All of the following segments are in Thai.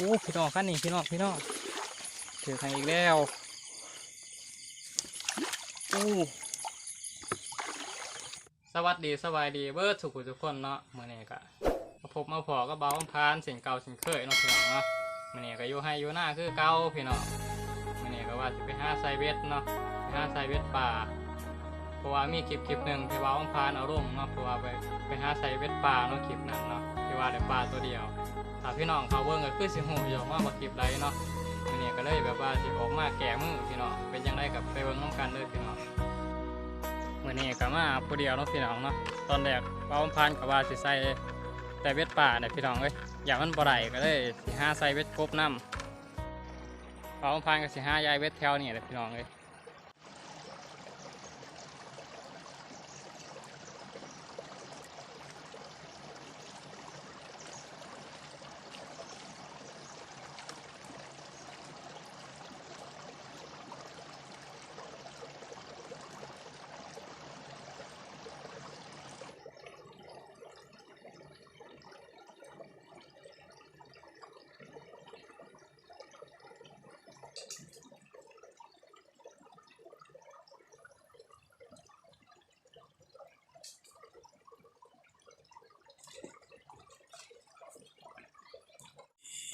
อ้พี่น้องขั้นนี้พี่น้องพี่น้องถือใครอีกแล้วโอ้สวัสดีสบายดีเบิร์ดสุขุทุกคนเนาะเมื่อนี้ก็มาพบมาพอก็เบาพานสิ่งเก่าสิ่งเคยเนาะพี่น้องเนาะเมื่อนี้ก็อยู่ให้อยู่หน้าคือเก่าพี่น้องเมื่อนี้ก็ว่าจะไปหาไซเวทเนาะไปหาไซเวทป่าเพราะว่ามีคลิปคลิปหนึ่งที่ว่าอ้อมพานเอาร่มเนาะเพราะว่าไปไปหาไซเวทป่าเนาะคลิปนั้นเนาะที่ว่าได้ปลาตัวเดียว ถ้าพี่น้องเขาเบิ่งก็คือสิหูอยู่ว่ามาคลิปใดเนาะมื้อนี้ก็เลยแบบว่าสิออกมาแก่มือพี่น้องเป็นจังไดกับไปเบิ่งน้องกันเลยพี่น้องมื้อนี้ก็มาผู้เดียวเนาะพี่น้องเนาะตอนแรกป้าอ้อมพานก็ว่าสิใส่แต่เบ็ดป่าเนี่ยพี่น้องเอ้ยอยากมันบ่ได้ก็เลยสิหาใส่เบ็ดกบน้ำป้าอ้อมพานก็สิหายายเบ็ดแถวนี่แหละพี่น้องเอ้ย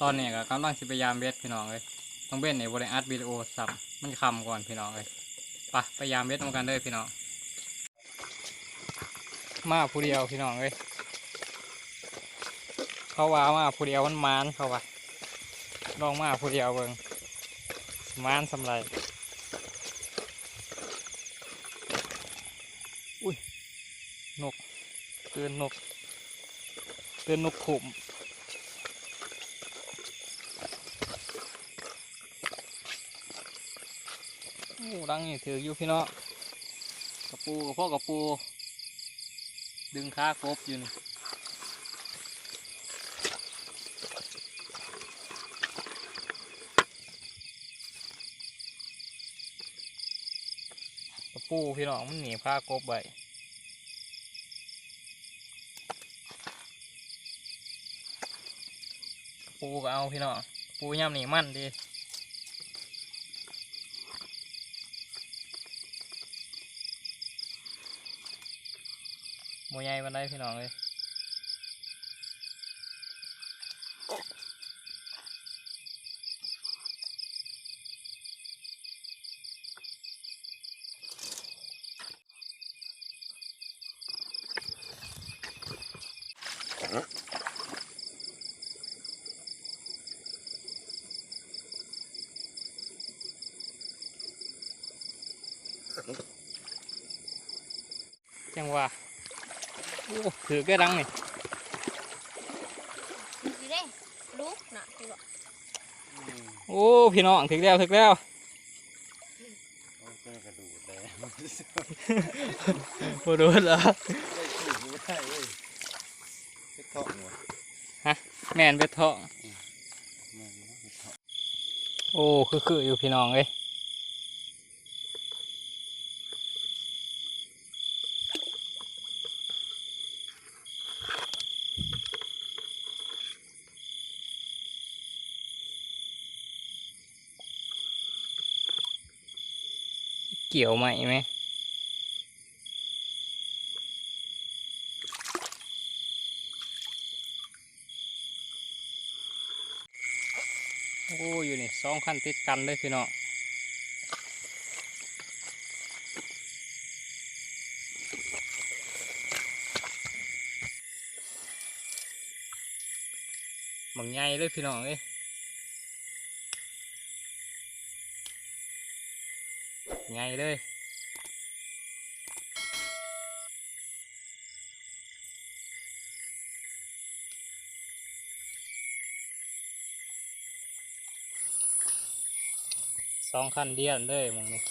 ตอนนี้ก็กำลังสิพยายามเบ็ดพี่น้องเลยต้องเบ็ดเนี่ยบริอัดวิดีโอสับมันคำก่อนพี่น้องเลยไปพยายามเบ็ดตรงกันเลยพี่น้อง มาผู้เดียวพี่น้องเลยเขาว่ามาผู้เดียวมันมานเขาว่าลองมาผู้เดียวเบิงมานสำไรอุ้ยนกเตือนนกเตือนนกขุม ดังนี่ถืออยู่พี่เนาะกระปูกับพ่อกระปู ดึงขากบอยู่นี่กระปูพี่น้องมันหนีบขากบไปกระปูก็เอาพี่น้องกระปูย่ำหนีมันดี มูใหญ่มันได้พี่น้องเลยจังหวะ โอ้ถือแก่ดังนี่ดีเด้ลูกน่ะตัวโอ้พี่น้องถึงแล้วถึงแล้วเอาเป็นกระดูกเลยโอ้โดนเหรอได้ถูกไม่ได้เว้ยไปเทาะหัวแม่นเบ็ดเทาะแม่งนะไปเทาะโอ้คือคืออยู่พี่น้องเลย กี่ยวไหมไหมโอ้อยู่นี่สองคันติดกันเลยพี่น้องบังใหญ่เลยพี่น้องเอ้ ไงเลยสองขั้นเดียนเลยมึงนี่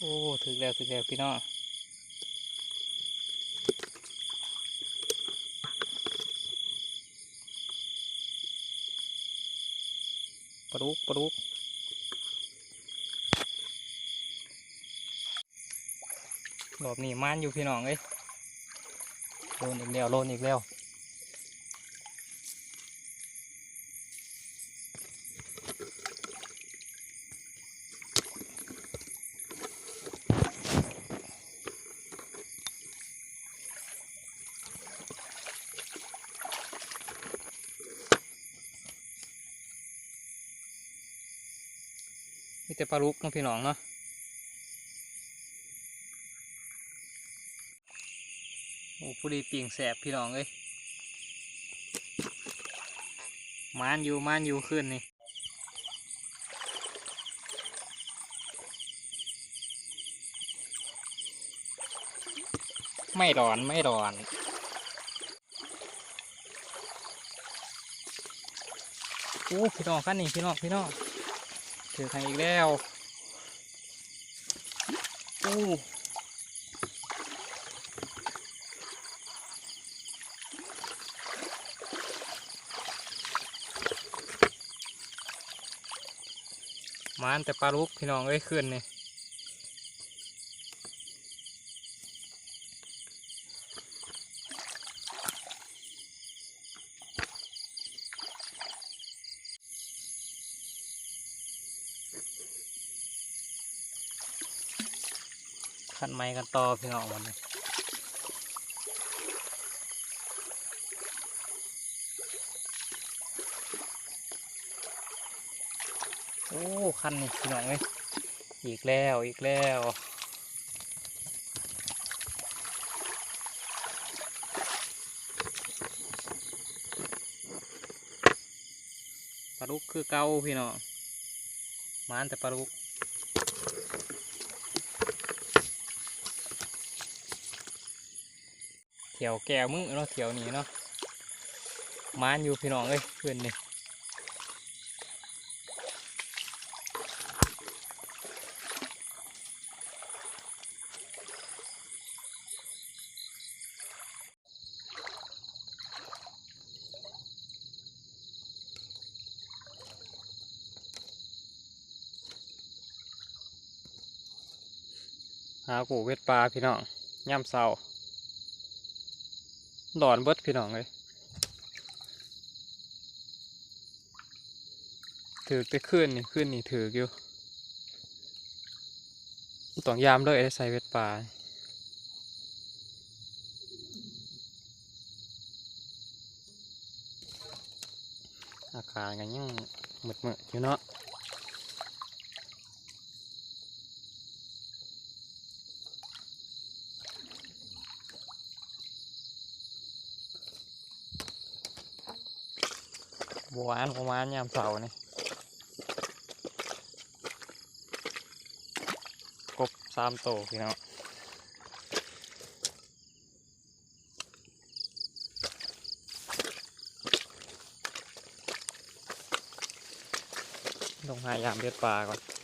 โอ้ถึงแล้วถึงแล้วพี่น้องปลุกปลุกรอบนี้มานอยู่พี่น้องเอ้ยโลนอีกแล้วโลนอีกแล้ว แต่ปลาลุกเนาะพี่น้องเนาะโอ้ผู้ดีปิ่งแสบพี่น้องเอ้ยมานอยู่มานอยู่ขึ้นนี่ไม่ร้อนไม่ร้อนโอ้พี่น้องขั้นนี้พี่น้องพี่น้อง เจอทางอีกแล้วโอ้มานแต่ปลาลุกพี่น้องเอ้ยขึ้นนี่ ขันไม้กันต่อพี่น้องวันโอ้คันนี่พี่น้องเอ้ยอีกแล้วอีกแล้วปลาลุกคือเก่าพี่น้องมานแต่ปลาลุก เถียวแก้วมึงเนาะเถวนี้เนาะมานอยู่พี่น้องเอ้ยเพื่อนนี่หากูเวทปลาพี่น้องย่ำเศร้า หลอนเบิดพี่น้องเลยถือไปขึ้นนี่ขึ้นนี่ถืออยู่ต้องยามเลยได้ใส่เวทปลาอากาศกันยังมืดมืดๆอยู่เนาะ บัวานประมาณยามเสาร์นี่กบสามโตวพี่น้องลงหายามเบ็ดปลาก่อน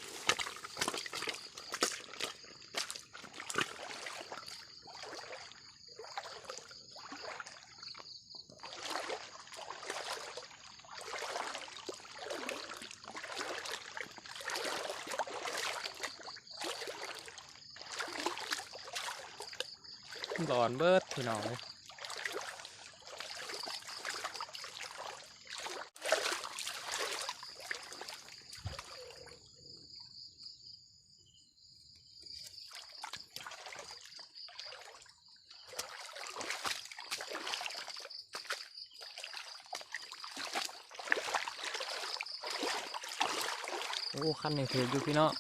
หลอนเบิดพี่น้องโอ้คันนี้ถืออยู่พี่น้อง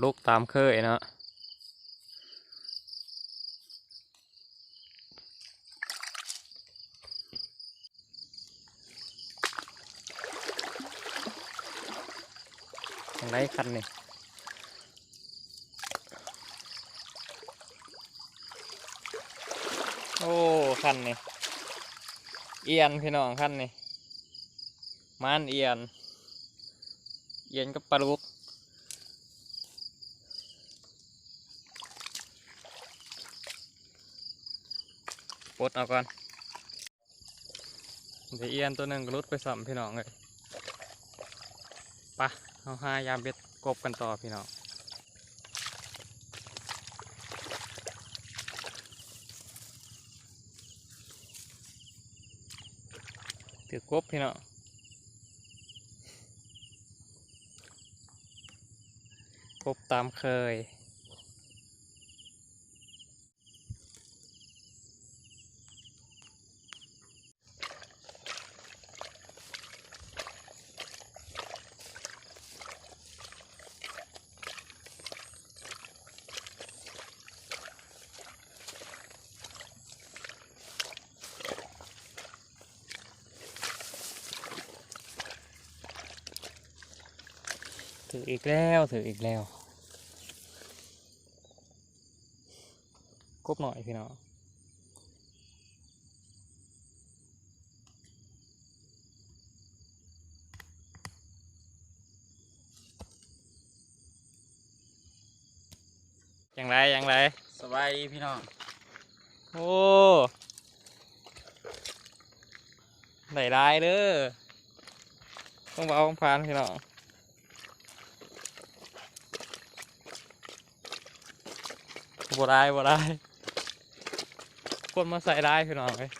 ปลาลูกตามเคยนาะยังไงคันนี่โอ้คันนี่เอียนพี่น้องขั้นนี่มานเอียน เอียนกับปลาลูก ปดเอาก่อนเดี๋ยวเอียนตัวหนึ่งก็รุดไปสัมพี่น้องเลยปะเอาห้ายามเบ็ดกบกันต่อพี่น้องถือกบพี่เนาะกบตามเคย ถืออีกแล้วถืออีกแล้วกบหน่อยพี่น้องยังไรยังไรสบายดีพี่น้อง โอ้ได้ได้เด้อต้องเบาต้องพานพี่น้อง บ่ได้บ่ได้คนมาใส่ได้พี่น้องเลย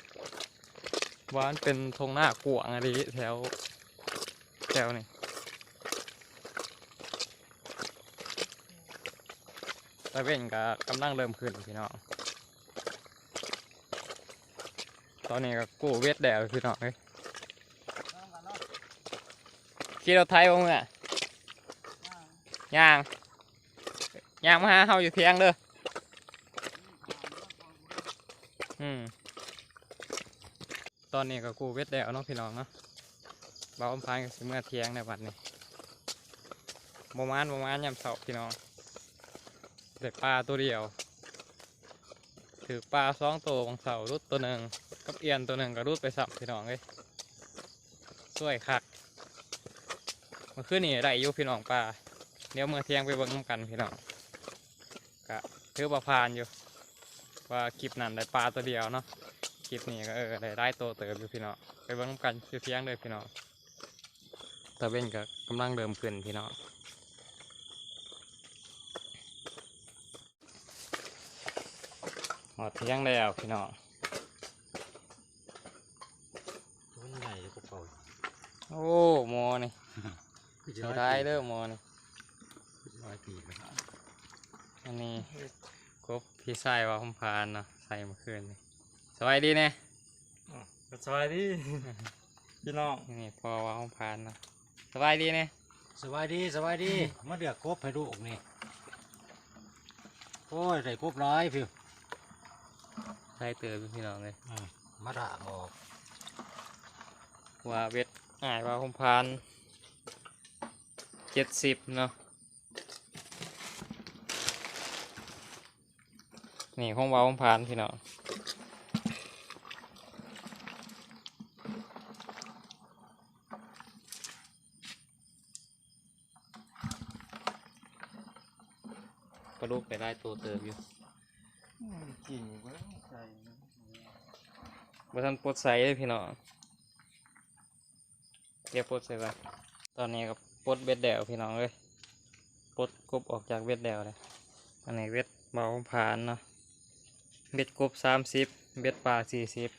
ว่ามันเป็นทงหน้ากวางอะไรแถวแถวนี่ตะเวนก็กำลังเริ่มขึ้นพี่น้อง ตอนนี้ก็กู้เวทแดดพี่น้องเลยขี่รถไทยบ่มึงอะย่างย่างมาหาเฮาอยู่เทียงเด้อ อืม ตอนนี้ก็กูเวทแดดเนาะพี่น้องเนาะบ่าอมพานก็สิเมื่อเทียงในวันนี้ประมาณประมาณยามเสาพี่น้องเด็กปลาตัวเดียว ถือปลาสองตัวของเสารุดตัวหนึ่งกับเอียนตัวหนึ่งก็รุดไปสับพี่น้องเลยสวยคักมันขึ้นนี่ได้อยู่พี่น้องปลาเดี๋ยวเมื่อเที่ยงไปเบิ่งกันพี่น้องก็ถือประพานอยู่ ว่าคลิปนั้นได้ปลาตัวเดียวเนาะคลิปนี้ก็เออได้ได้ตัวเติบอยู่พี่น้องไปเบิ่งนำกันอยู่เที่ยงเลยพี่น้องตะเว้นก็กำลังเริ่มขึ้นพี่น้องหอดเที่ยงแล้วพี่น้องมันใหญ่กว่าเก่าโอ้หมอนี่เสียดายเด้อหมอนี่ร้อยปีแล้วอันนี้กบ พี่ใส่ว่าผมพานเนาะใส่เมื่อคืนนี่สบายดีเนี่ยสบายดีพี่น้องนี่พอว่าผมพานเนาะสบายดีเนี่ยสบายดีสบายดีมาเดือกครบให้ลูกนี่โอ้ยใส่ครบร้อยพี่ใส่เตือนพี่น้องเลยอืมมาด่าออกว่าเวทอ่ายว่าผมพานเจ็ดสิบเนาะ นี่ของว่าผมพานพี่น้องกระลูกไปได้ตัวเติมอยู่จริงก็ใส่บ่ทันปลดใส่เลยพี่น้องเดี๋ยวปลดใส่ก่อนตอนนี้ก็ปลดเบ็ดแดวพี่น้องเลยปลดกบออกจากเบ็ดแดวเลยอันนี้เบ็ดเบาผ่านเนาะ เบ็ดกบสามสิบเบ็ดปลาสี่สิบ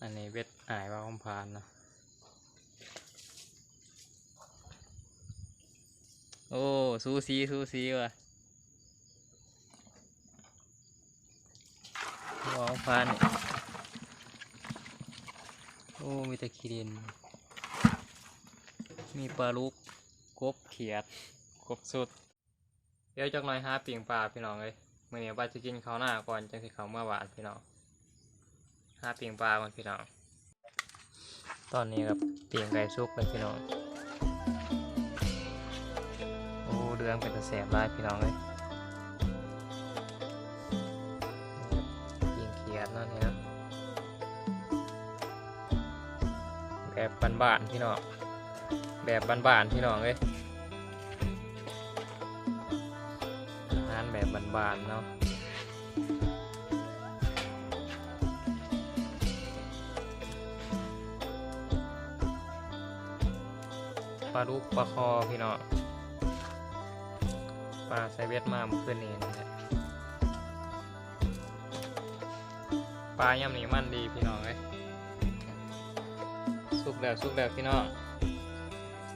อันนี้เบ็ดอ่ายเบาผ่านเนาะโอ้ซูซีซูซีว่ะเบาผ่านนี่โอ้มีแต่ขี้ดิน มีปลาลูกกบเขียดกบสุด เดี๋ยวจักหน่อยหาปิ่งปลาพี่น้องเลย มื่อนี้ว่าจะกินข้าวหน้าก่อนจังสิเขาวเมื่อวานพี่น้องหาปิ่งปลาก่อนพี่น้องตอนนี้ครับเปิ่งไก่ซุกเลยพี่น้องโอ้เดืองเป็นตะแสบได้พี่น้องเลยปิ่งเขียดเนั่นนี่นะแบบบ้านๆพี่น้องแบบบ้านๆพี่น้องเอ้ย บานเนาะปลาลูกปลาคอพี่เน้องปลาไซเวตมาเมื่อคืนนี้นั่นะปลาย่ำนี้มันดีพี่น้องเอ้ยสุกแล้วสุกแล้วพี่น้อง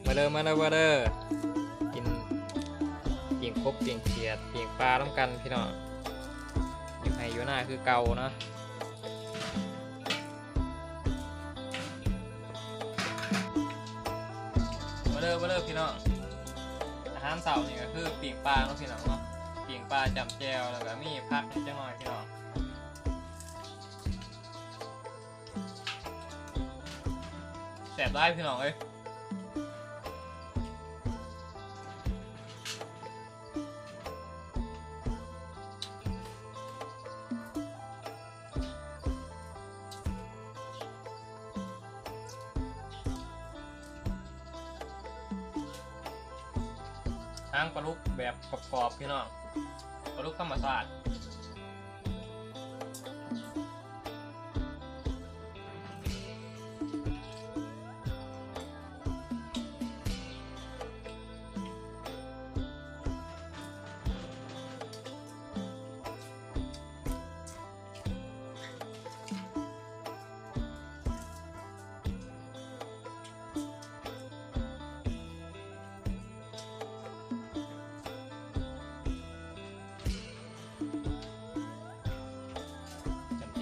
มาเด้อมาเด้อมาเด้อ กินปิ่งครบปิ่งเขียดเปิ่งปลาต้องกันพี่น้องอยู่ไหอยู่หน้าคือเก่านะมาเด้อมาเด้อพี่น้องอาหารเสาร์นี่ก็คือปิ่งปลาเนาะพี่น้องเนาะปิ่งปลาจับแจวแล้วก็มีผักจังหน่อยพี่น้องแสบได้พี่น้องเอ้ย กรอบๆพี่น้องปลาลุกธรรมชาติ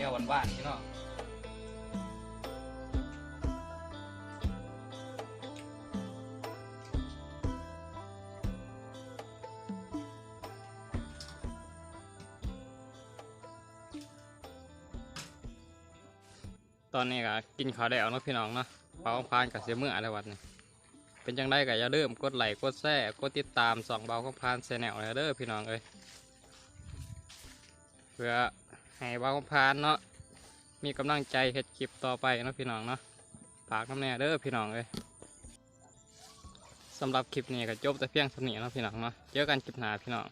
เที่ยวานๆพี่น้องตอนนี้ก็กินข้าวแล้วเนาะพี่น้องเนาะเปาพานกับเสียเมื่ออะไรวัดนี่เป็นจังได้ก็อย่าลืมกดไลค์กดแชร์กดติดตามสองเบาของพานแชนแนลเลยเด้อพี่น้องเอ้ยเพื่อ ให้เบาของพานเนาะมีกำลังใจเฮ็ดคลิปต่อไปเนาะพี่น้องเนาะฝากน้ำแน่เด้อพี่น้องเลยสำหรับคลิปนี้ก็จบแต่เพียงเท่านี้เนาะพี่น้องเนาะเจอกันคลิปหน้าพี่น้อง